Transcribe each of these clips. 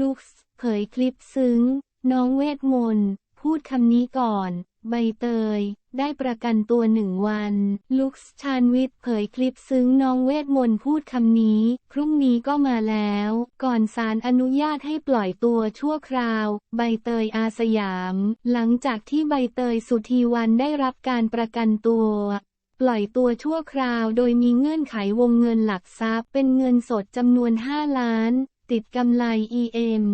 ลุคส์เผยคลิปซึ้ง น้องเวทมนต์พูดคำนี้ก่อน ใบเตย ได้ประกันตัวหนึ่งวัน ลุคส์ชาญวิทย์เผยคลิปซึ้งน้องเวทมนต์พูดคำนี้ พรุ่งนี้ก็มาแล้ว ก่อนศาลอนุญาตให้ปล่อยตัวชั่วคราว ใบเตยอาสยาม หลังจากที่ใบเตยสุธีวันได้รับการประกันตัวปล่อยตัวชั่วคราวโดยมีเงื่อนไขวงเงินหลักทรัพย์เป็นเงินสดจำนวน 5 ล้าน ติดกำไร EM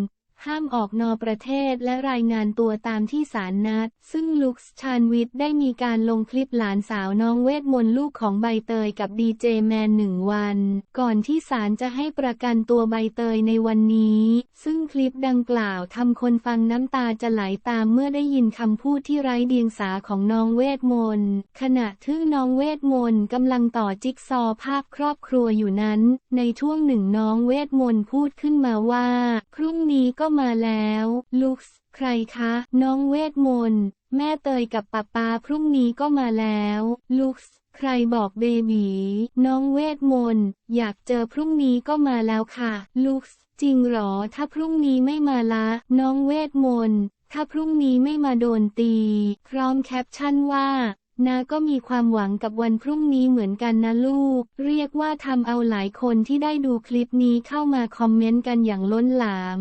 ห้ามออกนอกประเทศและรายงานตัวตามที่ศาลนัด ซึ่งลุคส์ชาญวิทย์ได้มีการลงคลิปหลานสาวน้องเวทมนต์ลูกของใบเตยกับดีเจแมนหนึ่งวัน ก่อนที่ศาลจะให้ประกันตัวใบเตยในวันนี้ ซึ่งคลิปดังกล่าวทำคนฟังน้ำตาจะไหลตามเมื่อได้ยินคำพูดที่ไร้เดียงสาของน้องเวทมนต์ขณะที่น้องเวทมนต์กำลังต่อจิ๊กซอภาพครอบครัวอยู่นั้น ในช่วงหนึ่งน้องเวทมนต์พูดขึ้นมาว่า พรุ่งนี้ก็มาแล้วลุคส์ใครคะ น้องเวทมนต์แม่เตยกับป๊าปาพรุ่งนี้ก็มาแล้วลุคส์ใครบอกเบบีน้องเวทมนต์อยากเจอพรุ่งนี้ก็มาแล้วค่ะลุคส์จริงหรอถ้าพรุ่งนี้ไม่มาละ น้องเวทมนต์ถ้าพรุ่งนี้ไม่มาโดนตี พร้อมแคปชั่นว่านาก็มีความหวังกับวันพรุ่งนี้เหมือนกันนะลูก เรียกว่าทำเอาหลายคนที่ได้ดูคลิปนี้เข้ามาคอมเมนต์กันอย่างล้นหลาม